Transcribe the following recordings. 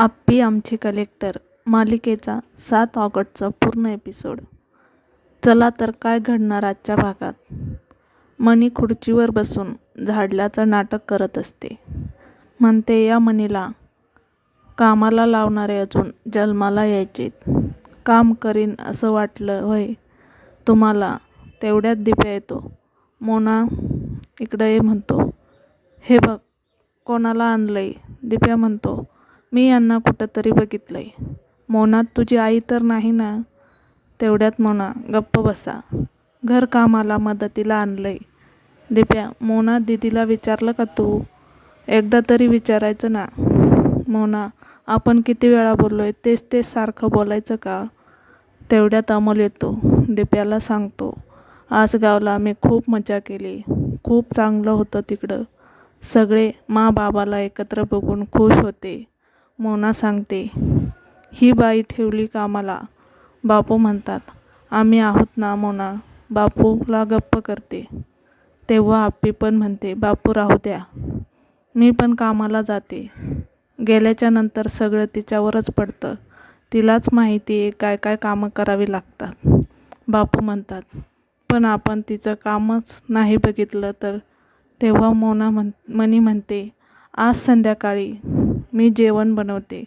आप्पी आमचे कलेक्टर मालिकेचा सात ऑगस्टचा पूर्ण एपिसोड चला तर काय घडणार आजच्या भागात? मणी खुर्चीवर बसून झाडल्याचं नाटक करत असते. म्हणते या मणीला कामाला लावणारे अजून जन्माला यायचे काम करीन असं वाटलं होय. तुम्हाला तेवढ्यात दिप्या येतो. मोना इकडे म्हणतो. हे बघ कोणाला आणलंय? दिप्या म्हणतो. मी यांना कुठंतरी बघितलंय. मोनात तुझी आई तर नाही ना? तेवढ्यात मोना गप्प बसा. घरकामाला मदतीला आणलंय. दिप्या मोना दीदीला विचारलं का तू? एकदा तरी विचारायचं ना. मोना आपण किती वेळा बोललोय तेच तेच सारखं बोलायचं का? तेवढ्यात अमोल येतो. दिप्याला सांगतो आज गावला आम्ही खूप मजा केली. खूप चांगलं होतं तिकडं. सगळे माँ बाबाला एकत्र बघून खुश होते. मोना सांगते ही बाई ठेवली कामाला. बापू म्हणतात आम्ही आहोत ना मोना. बापूला गप्प करते. तेव्हा आप्पी पण म्हणते बापू राहू द्या. मी पण कामाला जाते. गेल्याच्यानंतर सगळं तिच्यावरच पडतं. तिलाच माहिती आहे काय काय कामं करावी लागतात. बापू म्हणतात पण आपण तिचं कामच नाही बघितलं तर? तेव्हा मोना म्हण मनी म्हणते आज संध्याकाळी मी जेवण बनवते.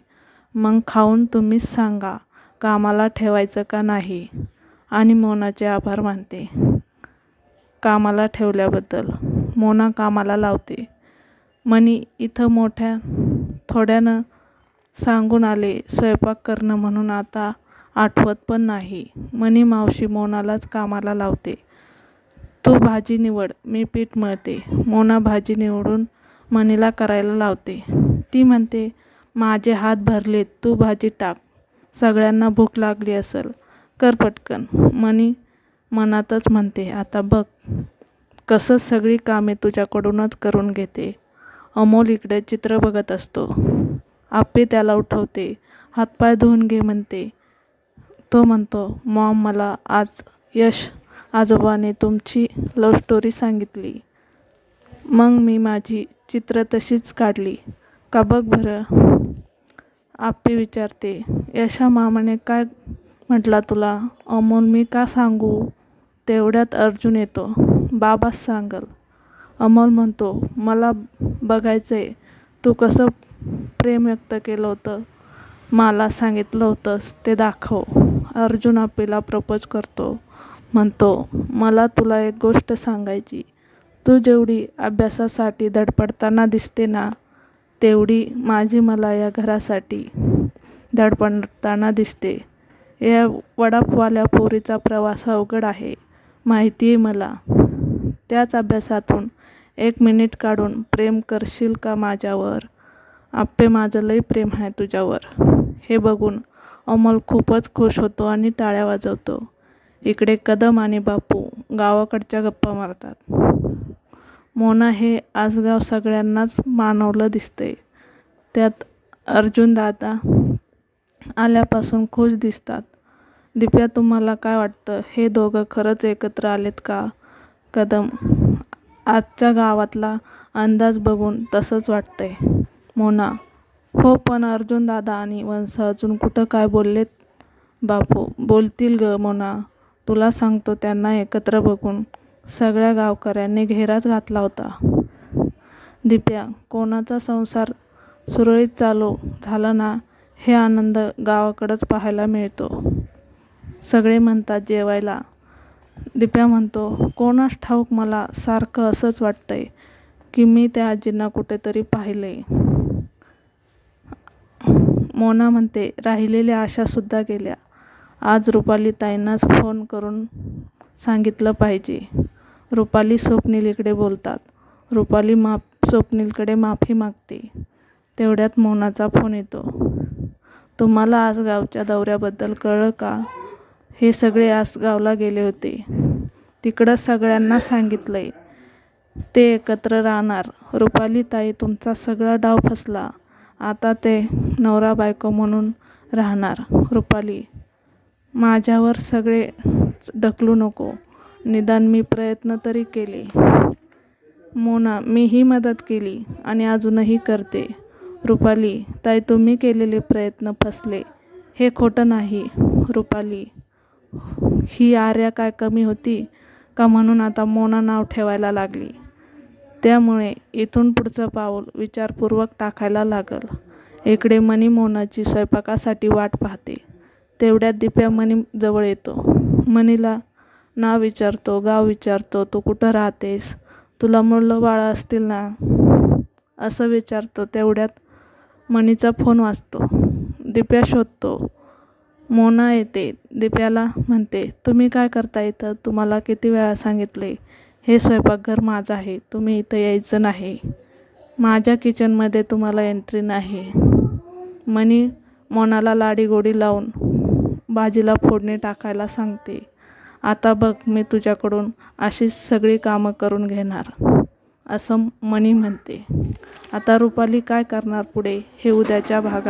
मग खाऊन तुम्हीच सांगा कामाला ठेवायचं का नाही? आणि मोनाचे आभार मानते. कामाला ठेवल्याबद्दल. मोना कामाला लावते. मनी इथं मोठ्या थोड्यानं सांगून आले स्वयंपाक करणं म्हणून आता आठवत पण नाही. मनी मावशी मोनालाच कामाला लावते. तू भाजी निवड मी पीठ मळते. मोना भाजी निवडून मनीला करायला लावते. ती म्हणते माझे हात भरलेत तू भाजी टाक. सगळ्यांना भूक लागली असेल. कर पटकन. मनी मनातच म्हणते आता बघ कसं सगळी कामे तुझ्याकडूनच करून घेते. अमोल इकडे चित्र बघत असतो. आप्पे त्याला उठवते. हातपाय धुवून घे म्हणते. तो म्हणतो मॉम मला आज यश आजोबाने तुमची लव स्टोरी सांगितली. मग मी माझी चित्र तशीच काढली. का बघ बरं? आप्पी विचारते. यशा मामाने काय म्हटला तुला? अमोल मी का सांगू? तेवढ्यात अर्जुन येतो. बाबाच सांगल. अमोल म्हणतो मला बघायचं आहे तू कसं प्रेम व्यक्त केलं होतं? मला सांगितलं होतंस ते दाखव. अर्जुन आप्पीला प्रपोज करतो. म्हणतो मला तुला एक गोष्ट सांगायची. तू जेवढी अभ्यासासाठी धडपडताना दिसते ना तेवढी माझी मला या घरासाठी धडपडताना दिसते. या वडापवाल्या पोरीचा प्रवास अवघड आहे माहिती आहे मला. त्याच अभ्यासातून एक मिनिट काढून प्रेम करशील का माझ्यावर? आप्पे माझं लई प्रेम आहे तुझ्यावर. हे बघून अमोल खूपच खुश होतो आणि टाळ्या वाजवतो. इकडे कदम आणि बापू गावाकडच्या गप्पा मारतात. मोना हे आजगाव सगळ्यांनाच मानवलं दिसते त्यात अर्जुन दादा आल्यापासून खुश दिसतात. दिप्या तुम्हाला काय वाटतं? हे दोघं खरंच एकत्र आलेत का? कदम आजच्या गावातला अंदाज बघून तसंच वाटतंय. मोना हो पण अर्जुन दादा आणि वंश अजून कुठं काय बोललेत? बापू बोलतील ग मोना. तुला सांगतो त्यांना एकत्र बघून. सगळ्या गावकऱ्यांनी घेराच घातला होता. दिप्या कोणाचा संसार सुरळीत चालू झाला ना हे आनंद गावाकडंच पाहायला मिळतो. सगळे म्हणतात जेवायला. दिप्या म्हणतो कोणास ठाऊक मला सारखं असंच वाटतंय की मी त्या आजींना कुठेतरी पाहिले. मोना म्हणते राहिलेल्या आशासुद्धा गेल्या. आज रुपाली ताईंनाच फोन करून सांगितलं पाहिजे. रुपाली स्वप्नीलकडे बोलतात. रुपाली माप स्वप्नीलकडे माफी मागते. तेवढ्यात मोनाचा फोन येतो. तुम्हाला आज गावच्या दौऱ्याबद्दल कळलं का? हे सगळे आज गावला गेले होते. तिकडं सगळ्यांना सांगितलं आहे ते एकत्र राहणार. रुपाली ताई तुमचा सगळा डाव फसला. आता ते नवरा बायको म्हणून राहणार. रुपाली माझ्यावर सगळे ढकलू नको. निदान मी प्रयत्न तरी केले. मोना मीही मदत केली आणि अजूनही करते. रुपाली ताई तुम्ही केलेले प्रयत्न फसले. हे खोटं नाही रुपाली. ही आर्या काय कमी होती का म्हणून आता मोना नाव ठेवायला लागली? त्यामुळे इथून पुढचं पाऊल विचारपूर्वक टाकायला लागल. इकडे मनी मोनाची स्वयंपाकासाठी वाट पाहते. तेवढ्यात दिप्या मनी जवळ येतो. मनीला नाव विचारतो गाव विचारतो तू कुठं राहतेस? तुला मुलं बाळं असतील ना? असं विचारतो तेवढ्यात मनीचा फोन वाजतो. दिप्या शोधतो. मोना येते. दिप्याला म्हणते तुम्ही काय करता इथं? तुम्हाला किती वेळा सांगितले? हे स्वयंपाकघर माझं आहे. तुम्ही इथं यायचं नाही. माझ्या किचनमध्ये तुम्हाला एंट्री नाही. मनी मोनाला लाडीगोडी लावून भाजीला फोडणी टाकायला सांगते. आता बघ मी तुझ्याकडून अशीच सगळी कामं करून घेणार असं मणी म्हणते. आता रुपाली काय करणार पुढे? हे उद्याच्या भागात.